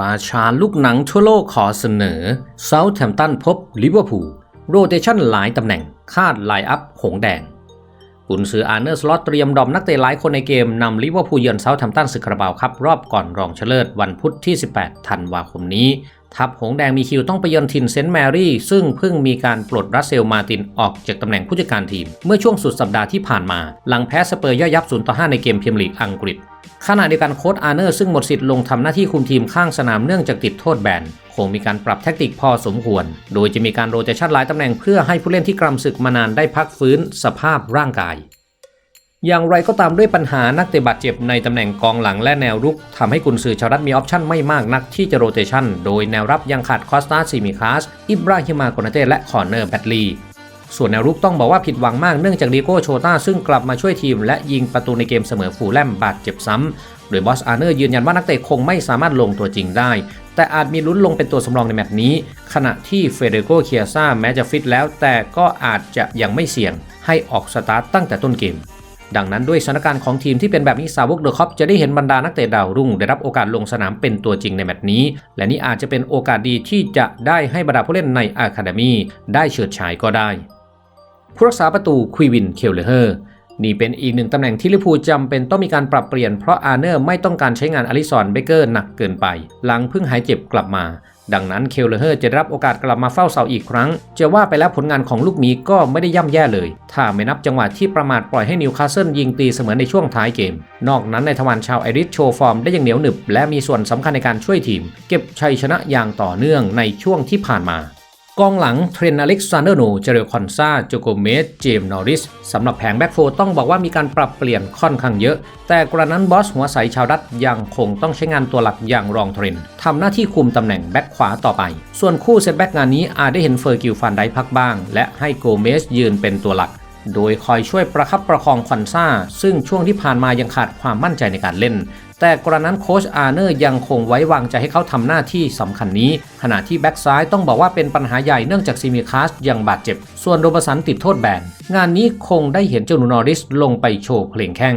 ราชาลูกหนังทั่วโลกขอเสนอเซาท์แฮมตันพบลิเวอร์พูลโรเตชันหลายตำแหน่งคาดไลอัพหงแดงกุนซืออาร์เนอร์สล็อตเตรียมดอมนักเตะหลายคนในเกมนำลิเวอร์พูลเยือนเซาท์แฮมตันศึกคาราบาวครับรอบก่อนรองชนะเลิศวันพุธที่ 18 ธันวาคมนี้ ทัพหงแดงมีคิวต้องไปเยือนทินเซนต์แมรี่ ซึ่งเพิ่งมีการปลดรัสเซลมาตินออกจากตำแหน่งผู้จัดการทีม เมื่อช่วงสุดสัปดาห์ที่ผ่านมา หลังแพ้สเปอร์ย่อยยับ 0 ต่อ 5 ในเกมพรีเมียร์ลีกอังกฤษ ขณะเดียวกันโค้ชอาร์เนอร์ซึ่งหมดสิทธิ์ลงทำหน้าที่คุมทีมข้างสนามเนื่องจากติดโทษแบนคงมีการปรับแทคติกพอสมควร โดยจะมีการโรเตชันหลายตำแหน่งเพื่อให้ผู้เล่นที่กรำศึกมานานได้พักฟื้นสภาพร่างกาย อย่างไรก็ตามด้วยปัญหานักเตะบาดเจ็บในตำแหน่งกองหลังและแนวรุกทำให้กุนซือชาวรัฐมีออปชั่นไม่มากนักที่จะโรเตชันโดยแนวรับยังขาดคอสตาซิมิคาสอิบราฮิมาโกนาเต้และคอร์เนอร์แบตลี ส่วนแนวรุกต้องบอกว่าผิดหวังมากเนื่องจากดีโก้โชต้าซึ่งกลับมาช่วยทีม และยิงประตูในเกมเสมอฟูลแลมบาดเจ็บซ้ำโดยบอสอาร์เนอร์ยืนยันว่านักเตะคงไม่สามารถลงตัวจริงได้ แต่อาจมีลุ้นลงเป็นตัวสำรองในแมตช์นี้ ขณะที่เฟเดโกเคียซ่าแม้จะฟิตแล้ว แต่ก็อาจจะยังไม่เสี่ยง ให้ออกสตาร์ตตั้งแต่ต้นเกมดังนั้นด้วยสถานการณ์ของทีมที่เป็นแบบนี้สาวกเดอะคอปจะได้เห็นบรรดานักเตะดาวรุ่ง ได้รับโอกาสลงสนามเป็นตัวจริงในแมตช์นี้ และนี่อาจจะเป็นโอกาสดีที่จะได้ให้บรรดาผู้เล่นในอะคาเดมีได้เฉิดฉายก็ได้ ผู้รักษาประตูควีวินเคลเลเฮอร์นี่เป็นอีกหนึ่งตำแหน่งที่ลิพูจำเป็นต้องมีการปรับเปลี่ยนเพราะอาร์เนอร์ไม่ต้องการใช้งานอลิซอนเบเกอร์หนักเกินไป หลังเพิ่งหายเจ็บกลับมา ดังนั้นเคลเลเฮอร์จะรับโอกาสกลับมาเฝ้าเสาอีกครั้ง จะว่าไปแล้วผลงานของลูกมีก็ไม่ได้ย่ำแย่เลย ถ้าไม่นับจังหวะที่ประมาทปล่อยให้นิวคาสเซิลยิงตีเสมอในช่วงท้ายเกม นอกนั้นในทวารชาวไอริสโชว์ฟอร์มได้อย่างเหนียวหนึบ และมีส่วนสำคัญในการช่วยทีม เก็บชัยชนะอย่างต่อเนื่องในช่วงที่ผ่านมา กองหลังเทรนอเล็กซานเดอร์โนเจเรลคอนซาโจโกเมสเจมนอริสสำหรับแผงแบ็กโฟต้องบอกว่ามีการปรับเปลี่ยนค่อนข้างเยอะ แต่กระนั้นบอสหัวใสชาวดัตยังคงต้องใช้งานตัวหลักอย่างรองเทรนทำหน้าที่คุมตำแหน่งแบ็กขวาต่อไป ส่วนคู่เซตแบ็กงานนี้อาจได้เห็นเฟอร์กิลฟันได้พักบ้าง และให้โกเมสยืนเป็นตัวหลัก โดยคอยช่วยประคับประคองควันซาซึ่งช่วงที่ผ่านมายังขาดความมั่นใจในการเล่น แต่กรณนั้นโค้ชอาร์เนอร์ยังคงไว้วางใจให้เขาทำหน้าที่สำคัญนี้ ขณะที่แบ็กซ้ายต้องบอกว่าเป็นปัญหาใหญ่เนื่องจากซีมิคาสยังบาดเจ็บ ส่วนโรบสันติดโทษแบน งานนี้คงได้เห็นเจ้าหนูนอริสลงไปโชว์เพลงแข้ง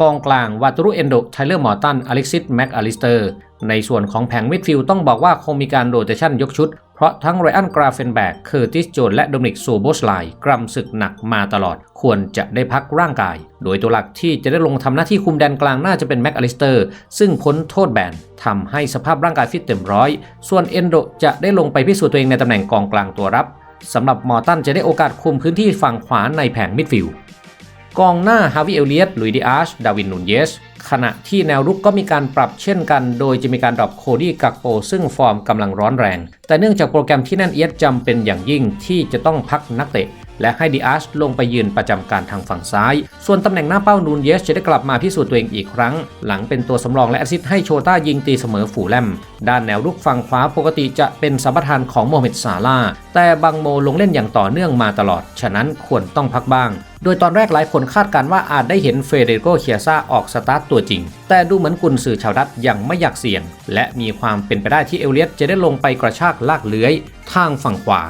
กองกลางวาตรุเอนโดไทเลอร์มอร์ตันอเล็กซิสแม็กอลิสเตอร์ ในส่วนของแผงมิดฟิลด์ต้องบอกว่าคงมีการโรเตชันยกชุด เพราะทั้งไรอันกราเฟนแบกเคอร์ติสโจนและโดมินิกโซโบสไลกรำศึกหนักมาตลอด ควรจะได้พักร่างกาย โดยตัวหลักที่จะได้ลงทำหน้าที่คุมแดนกลางน่าจะเป็นแม็กอลิสเตอร์ ซึ่งพ้นโทษแบนทำให้สภาพร่างกายฟิตเต็มร้อย ส่วนเอนโดจะได้ลงไปพิสูจน์ตัวเองในตำแหน่งกองกลางตัวรับสำหรับมอตันจะได้โอกาสคุมพื้นที่ฝั่งขวาในแผงมิดฟิลด์ กองหน้าฮาวิเอลเลียตลุยดิอาชดาวินนูนเยส ขณะที่แนวรุกก็มีการปรับเช่นกัน โดยจะมีการดรอปโคดี้กักโปซึ่งฟอร์มกำลังร้อนแรง แต่เนื่องจากโปรแกรมที่แน่นเอียดจำเป็นอย่างยิ่งที่จะต้องพักนักเตะ และให้ดิอาชลงไปยืนประจำการทางฝั่งซ้าย ส่วนตำแหน่งหน้าเป้านูนเยสจะได้กลับมาพิสูจน์ตัวเองอีกครั้ง หลังเป็นตัวสำรองและแอซิสให้โชต้ายิงตีเสมอฝูแลม ด้านแนวรุกฝั่งขวาปกติจะเป็นสัมปทานของโมฮัมเหม็ดซาลาแต่บังโมลงเล่นอย่างต่อเนื่องมาตลอด ฉะนั้นควรต้องพักบ้างโดยตอนแรกหลายคนคาดการณ์ว่าอาจได้เห็นเฟเดโกเคียซ่าออกสตาร์ตตัวจริง แต่ดูเหมือนกุนสื่อชาวดัตยังไม่อยากเสี่ยง และมีความเป็นไปได้ที่เอลเลียตจะได้ลงไปกระชากลากเลื้อย ทางฝั่งขวา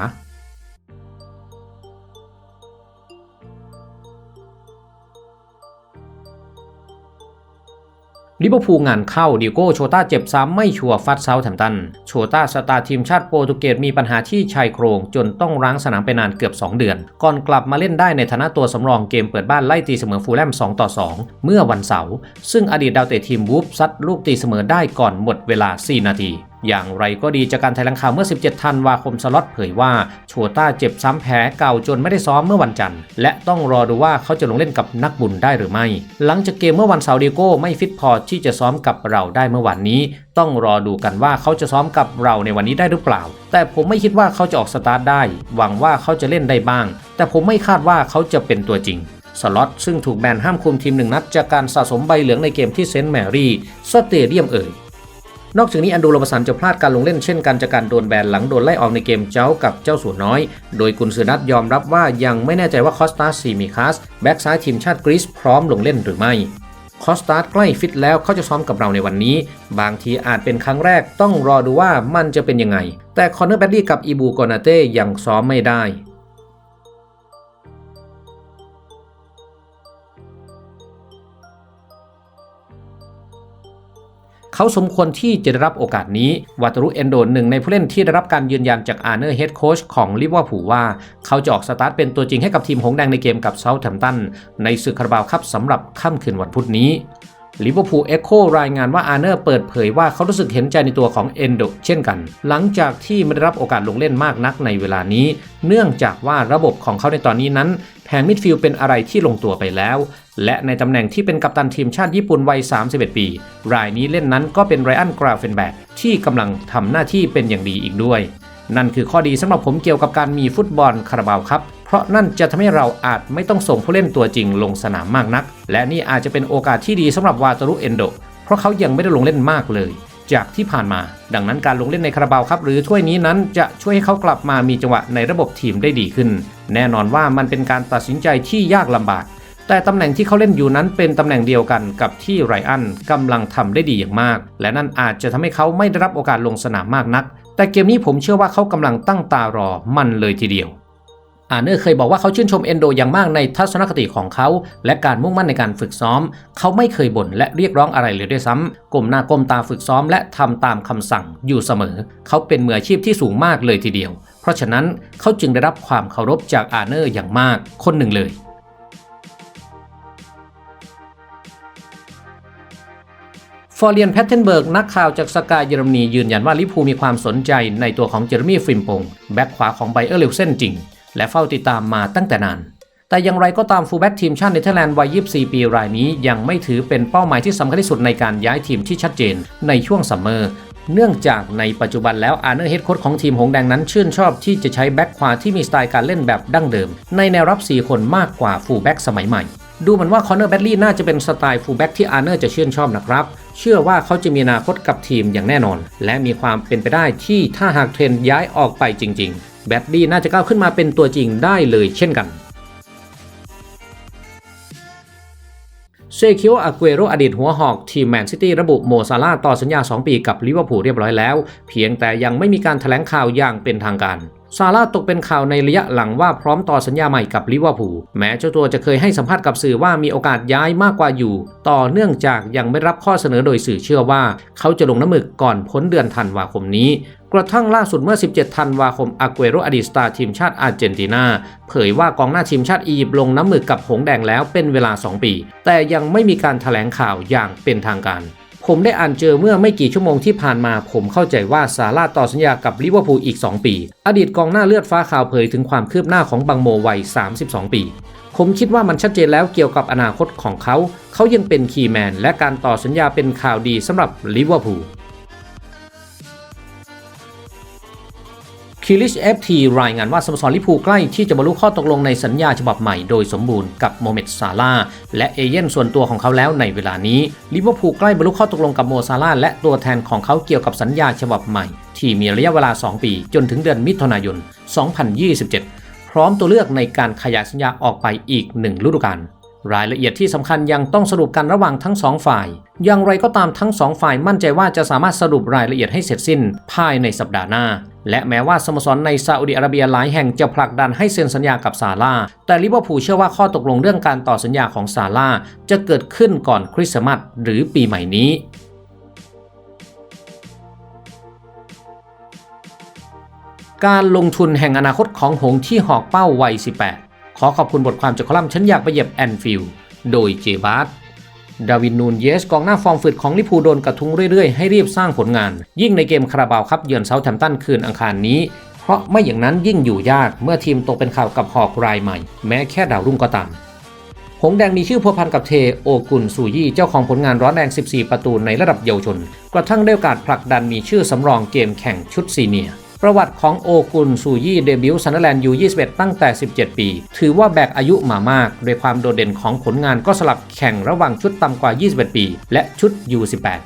ลิเวอร์พูลงานเข้าดิโก้โชต้าเจ็บซ้ำไม่ชัวร์ฟัดเซาแถมตัน โชต้าสตาร์ทีมชาติโปรตุเกสมีปัญหาที่ชายโครงจนต้องร้างสนามไปนานเกือบ 2 เดือน ก่อนกลับมาเล่นได้ในฐานะตัวสำรองเกมเปิดบ้านไล่ตีเสมอฟูลแลม2ต่อ 2 เมื่อวันเสาร์ซึ่งอดีตดาวเตะทีมวูฟซัดลูกตีเสมอได้ก่อนหมดเวลา 4 นาที อย่างไรก็ดีจากการแถลงข่าวเมื่อ 17 ธันวาคมสล็อตเผยว่าโชต้าเจ็บซ้ำแผลเก่าจนไม่ได้ซ้อมเมื่อวันจันทร์ และต้องรอดูว่าเขาจะลงเล่นกับนักบุญได้หรือไม่ หลังจากเกมเมื่อวันเสาร์ดิโก้ไม่ฟิตพอที่จะซ้อมกับเราได้เมื่อวันนี้ ต้องรอดูกันว่าเขาจะซ้อมกับเราในวันนี้ได้หรือเปล่า แต่ผมไม่คิดว่าเขาจะออกสตาร์ทได้ หวังว่าเขาจะเล่นได้บ้าง แต่ผมไม่คาดว่าเขาจะเป็นตัวจริงสล็อตซึ่งถูกแบนห้ามคุมทีมหนึ่งนัดจากการสะสมใบเหลืองในเกมที่เซนต์แมรี่สเตเดียมเอ่ย นอกจากนี้อันดูโรบสันจะพลาดการลงเล่นเช่นกันจากการโดนแบนหลังโดนไล่ออกในเกมเจ้ากับเจ้าสัวน้อย โดยกุนซือนัทยอมรับว่ายังไม่แน่ใจว่าคอสตาซีมิคัสแบ็กซ้ายทีมชาติกรีซพร้อมลงเล่นหรือไม่คอสตาใกล้ฟิตแล้วเขาจะซ้อมกับเราในวันนี้ บางทีอาจเป็นครั้งแรกต้องรอดูว่ามันจะเป็นยังไง แต่คอนเนอร์แบดดี้กับอีบูโกนาเต้ยังซ้อมไม่ได้ เขาสมควรที่จะได้รับโอกาสนี้วาตรุเอนโดหนึ่งในผู้เล่นที่ได้รับการยืนยันจากอาร์เนอร์เฮดโค้ชของลิเวอร์พูลว่า เขาจะออกสตาร์ทเป็นตัวจริงให้กับทีมหงแดงในเกมกับเซาท์แฮมป์ตันในศึกคาราบาวครับสำหรับค่ำคืนวันพุธนี้ลิเวอร์พูลเอ็กโครายงานว่าอาร์เนอร์เปิดเผยว่าเขารู้สึกเห็นใจในตัวของเอนโดเช่นกัน หลังจากที่ไม่ได้รับโอกาสลงเล่นมากนักในเวลานี้ เนื่องจากว่าระบบของเขาในตอนนี้นั้น แผงมิดฟิลด์เป็นอะไรที่ลงตัวไปแล้ว และในตำแหน่งที่เป็นกัปตันทีมชาติญี่ปุ่นวัย 31 ปี รายนี้เล่นนั้นก็เป็นไรอันกราเฟนแบกที่กำลังทำหน้าที่เป็นอย่างดีอีกด้วย นั่นคือข้อดีสำหรับผมเกี่ยวกับการมีฟุตบอลคาราบาวครับ เพราะนั่นจะทำให้เราอาจไม่ต้องส่งผู้เล่นตัวจริงลงสนามมากนัก และนี่อาจจะเป็นโอกาสที่ดีสำหรับวาตารุเอนโด เพราะเขายังไม่ได้ลงเล่นมากเลย จากที่ผ่านมา ดังนั้นการลงเล่นในคาราบาวครับ หรือถ้วยนี้นั้นจะช่วยให้เขากลับมามีจังหวะในระบบทีมได้ดีขึ้น แน่นอนว่ามันเป็นการตัดสินใจที่ยากลำบาก แต่ตำแหน่งที่เขาเล่นอยู่นั้นเป็นตำแหน่งเดียวกันกับที่ไรอันกำลังทำได้ดีอย่างมาก และนั่นอาจจะทำให้เขาไม่ได้รับโอกาสลงสนามมากนัก แต่เกมนี้ผมเชื่อว่าเขากำลังตั้งตารอมันเลยทีเดียวอาเนอร์เคยบอกว่าเขาชื่นชมเอนโดอย่างมากในทัศนคติของเขา และการมุ่งมั่นในการฝึกซ้อม เขาไม่เคยบ่นและเรียกร้องอะไรเลยด้วยซ้ำก้มหน้าก้มตาฝึกซ้อม และทำตามคำสั่งอยู่เสมอ เขาเป็นมืออาชีพที่สูงมากเลยทีเดียว เพราะฉะนั้นเขาจึงได้รับความเคารพจากอาเนอร์อย่างมากคนหนึ่งเลย ฟอร์เรียนแพทเทนเบิร์กนักข่าวจากสกายเยอรมนียืนยันว่าลิพูมีความสนใจในตัวของเจอร์มี่ฟิมปงแบ็คขวาของไบเออร์เลวเซนจริง และเฝ้าติดตามมาตั้งแต่นาน แต่อย่างไรก็ตามฟูลแบ็กทีมชาติเนเธอร์แลนด์วัย 24 ปีรายนี้ยังไม่ถือเป็นเป้าหมายที่สำคัญที่สุดในการย้ายทีมที่ชัดเจนในช่วงซัมเมอร์เนื่องจากในปัจจุบันแล้วอาร์เนอร์เฮดโค้ชของทีมหงแดงนั้นชื่นชอบที่จะใช้แบ็คขวาที่มีสไตล์การเล่นแบบดั้งเดิม ในแนวรับ 4 คนมากกว่าฟูลแบ็กสมัยใหม่ ดูเหมือนว่าคอนเนอร์แบดลี่น่าจะเป็นสไตล์ฟูลแบ็กที่อาร์เนอร์จะชื่นชอบนะครับ เชื่อว่าเขาจะมีอนาคตกับทีมอย่างแน่นอน และมีความเป็นไปได้ที่ถ้าหากเทรนย้ายออกไปจริง ๆ แบดลี่น่าจะก้าวขึ้นมาเป็นตัวจริงได้เลยเช่นกันเซคิโออาเกโรอดีตหัวหอกทีมแมนซิตี้ระบุโมซาลาต่อสัญญา 2 ปีกับลิเวอร์พูลเรียบร้อยแล้ว เพียงแต่ยังไม่มีการถแถลงข่าวอย่างเป็นทางการ ซาร่าตกเป็นข่าวในระยะหลังว่าพร้อมต่อสัญญาใหม่กับลิเวอร์พูลแม้เจ้าตัวจะเคยให้สัมภาษณ์กับสื่อว่ามีโอกาสย้ายมากกว่าอยู่ ต่อเนื่องจากยังไม่รับข้อเสนอโดยสื่อเชื่อว่า เขาจะลงน้ำมึกก่อนพ้นเดือนธันวาคมนี้ กระทั่งล่าสุดเมื่อ 17 ธันวาคมอาเกโรอดีตสตาร์ทีมชาติอาร์เจนตินาเผยว่ากองหน้าทีมชาติอียิปต์ลงน้ำมือกับหงแดงแล้วเป็นเวลา 2 ปี แต่ยังไม่มีการถแถลงข่าวอย่างเป็นทางการ ผมได้อ่านเจอเมื่อไม่กี่ชั่วโมงที่ผ่านมา ผมเข้าใจว่าซาร่าต่อสัญญากับลิเวอร์พูลอีก 2 ปี อดีตกองหน้าเลือดฟ้าขาวเผยถึงความคืบหน้าของบังโมวัย 32 ปี ผมคิดว่ามันชัดเจนแล้วเกี่ยวกับอนาคตของเขา เขายังเป็นคีย์แมนและการต่อสัญญาเป็นข่าวดีสำหรับลิเวอร์พูล คิลิชเอฟทีรายงานว่าสโมสรลิพูใกล้ที่จะบรรลุข้อตกลงในสัญญาฉบับใหม่โดยสมบูรณ์กับโมเมดซาลาและเอเย่นส่วนตัวของเขาแล้วในเวลานี้ลิเวอร์พูลใกล้บรรลุข้อตกลงกับโมซาลาและตัวแทนของเขาเกี่ยวกับสัญญาฉบับใหม่ ที่มีระยะเวลา 2 ปี จนถึงเดือนมิถุนายน 2027 พร้อมตัวเลือกในการขยายสัญญาออกไปอีกหนึ่งฤดูกาลรายละเอียดที่สำคัญยังต้องสรุปกันระหว่างทั้งสองฝ่าย อย่างไรก็ตามทั้งสองฝ่ายมั่นใจว่าจะสามารถสรุปรายละเอียดให้เสร็จสิ้นภายในสัปดาห์หน้า และแม้ว่าสโมสรในซาอุดิอาระเบียหลายแห่งจะผลักดันให้เซ็นสัญญากับซาร่าแต่ลิเวอร์พูลเชื่อว่าข้อตกลงเรื่องการต่อสัญญาของซาร่าจะเกิดขึ้นก่อนคริสต์มาสหรือปีใหม่นี้การลงทุนแห่งอนาคตของหงที่หอกเป้าวัย 18 ขอขอบคุณบทความจากคอลัมน์ฉันอยากไปเหยียบแอนฟิลด์โดยเจบาร์ ดาวินนูนเยสกองหน้าฟอร์มฝืดของลิพูโดนกระทุ้งเรื่อยๆ ให้รีบสร้างผลงาน ยิ่งในเกมคาราบาวครับเยือนเซาท์แฮมป์ตันคืนอังคารนี้ เพราะไม่อย่างนั้นยิ่งอยู่ยากเมื่อทีมตกเป็นข่าวกับหอกรายใหม่ แม้แค่ดาวรุ่งก็ตามหงแดงมีชื่อพัวพันกับเทโอกุนซูยี่เจ้าของผลงานร้อนแรง 14 ประตูในระดับเยาวชน กระทั่งได้โอกาสผลักดันมีชื่อสำรองเกมแข่งชุดซีเนียร์ ประวัติของโอกุนซูยี่เดบิวต์ซันเดอร์แลนด์ยู21 ตั้งแต่ 17 ปี ถือว่าแบกอายุมามากโดยความโดดเด่นของผลงานก็สลับแข่งระหว่างชุดต่ำกว่า 21 ปี และชุด U18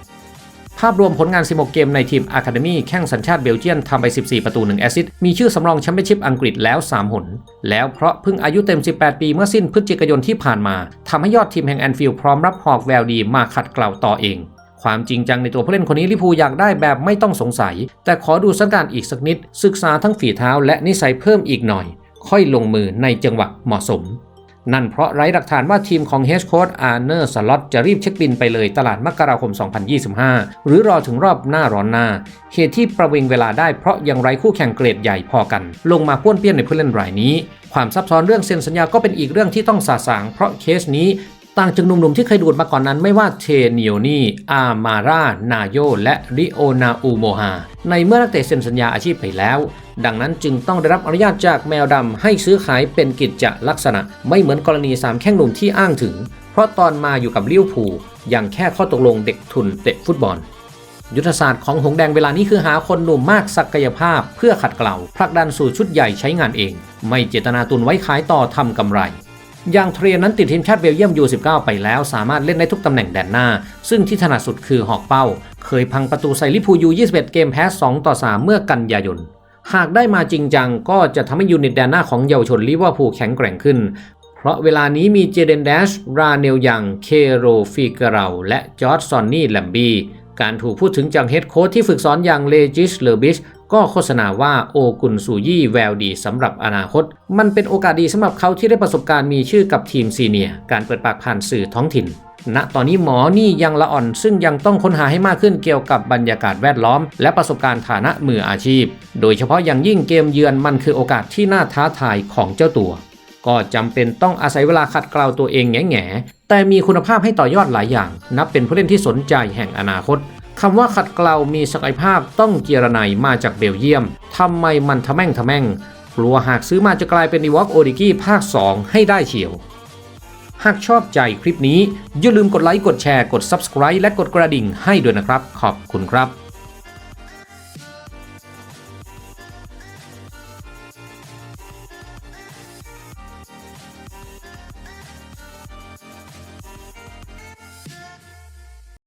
ภาพรวมผลงาน 16 เกมในทีมอะคาเดมี่แข่งสัญชาติเบลเยียนทำไป 14 ประตู 1 แอสซิสต์ มีชื่อสำรองแชมเปี้ยนชิพอังกฤษแล้ว 3 หน แล้วเพราะเพิ่งอายุเต็ม 18 ปีเมื่อสิ้นพฤศจิกายนที่ผ่านมา ทำให้ยอดทีมแห่งแอนฟิลด์พร้อมรับหอกแววดีมาขัดเกลาต่อเอง ความจริงจังในตัวผู้เล่นคนนี้ลิพูอยากได้แบบไม่ต้องสงสัย แต่ขอดูสถานการณ์อีกสักนิด ศึกษาทั้งฝีเท้าและนิสัยเพิ่มอีกหน่อย ค่อยลงมือในจังหวะเหมาะสม นั่นเพราะไร้หลักฐานว่าทีมของเฮดโค้ชอาร์เนอร์สล็อตจะรีบเช็คบินไปเลยตลาดมกราคม 2025 หรือรอถึงรอบหน้าร้อนหน้า เหตุที่ประวิงเวลาได้เพราะยังไร้คู่แข่งเกรดใหญ่พอกัน ลงมาป้วนเปี้ยนในผู้เล่นรายนี้ความซับซ้อนเรื่องเซ็นสัญญาก็เป็นอีกเรื่องที่ต้องสาสาง เพราะเคสนี้ ต่างจากหนุ่มๆที่เคยดูดมาก่อนนั้นไม่ว่าเทเนียนี่อามาร่า นาโย และริโอนาอูโมฮา ในเมื่อนักเตะเซ็นสัญญาอาชีพไปแล้ว ดังนั้นจึงต้องได้รับอนุญาตจากแมวดำให้ซื้อขายเป็นกิจจลักษณะ ไม่เหมือนกรณีสามแข้งหนุ่มที่อ้างถึง เพราะตอนมาอยู่กับลิวพูยังแค่ข้อตกลงเด็กทุนเตะฟุตบอล ยุทธศาสตร์ของหงแดงเวลานี้คือหาคนหนุ่มมากศักยภาพ เพื่อขัดเกลาผลักดันสู่ชุดใหญ่ใช้งานเอง ไม่เจตนาตุนไว้ขายต่อทำกำไร อย่างเทรนนั้นติดทีมชาติเบลเยียม U19 ไปแล้ว สามารถเล่นได้ทุกตำแหน่งแดนหน้า ซึ่งที่ถนัดสุดคือหอกเป้า เคยพังประตูใส่ลิพูยู21 เกมแพ้2ต่อ 3 เมื่อกันยายน หากได้มาจริงจังก็จะทำให้ยูนิตแดนหน้าของเยาวชนลิเวอร์พูลแข็งแกร่งขึ้น เพราะเวลานี้มีเจเดนแดช ราเนลยัง เคโรฟิกเราและจอร์จซอนนี่แลมบีการถูกพูดถึงจากเฮดโค้ชที่ฝึกสอนอย่างเลจิสเลอร์บิช ก็โฆษณาว่าโอกุนซูยี่แววดีสำหรับอนาคต มันเป็นโอกาสดีสำหรับเขาที่ได้ประสบการณ์มีชื่อกับทีมซีเนียการเปิดปากผ่านสื่อท้องถิ่นณตอนนี้หมอนี่ยังละอ่อนซึ่งยังต้องค้นหาให้มากขึ้นเกี่ยวกับบรรยากาศแวดล้อม และประสบการณ์ฐานะมืออาชีพ โดยเฉพาะอย่างยิ่งเกมเยือนมันคือโอกาสที่น่าท้าทายของเจ้าตัว ก็จำเป็นต้องอาศัยเวลาขัดเกลาตัวเองแง่แต่มีคุณภาพให้ต่อยอดหลายอย่าง นับเป็นผู้เล่นที่สนใจแห่งอนาคต คำว่าขัดเกลามีศักยภาพต้องเจรไนมาจากเบลเยียมทำไมมันทะแม่งทะแม่งกลัวหากซื้อมาจะกลายเป็นอีวอกโอดิกี้ภาค 2 ให้ได้เฉียว หากชอบใจคลิปนี้ อย่าลืมกดไลค์กดแชร์กด Subscribe และกดกระดิ่งให้ด้วยนะครับ ขอบคุณครับ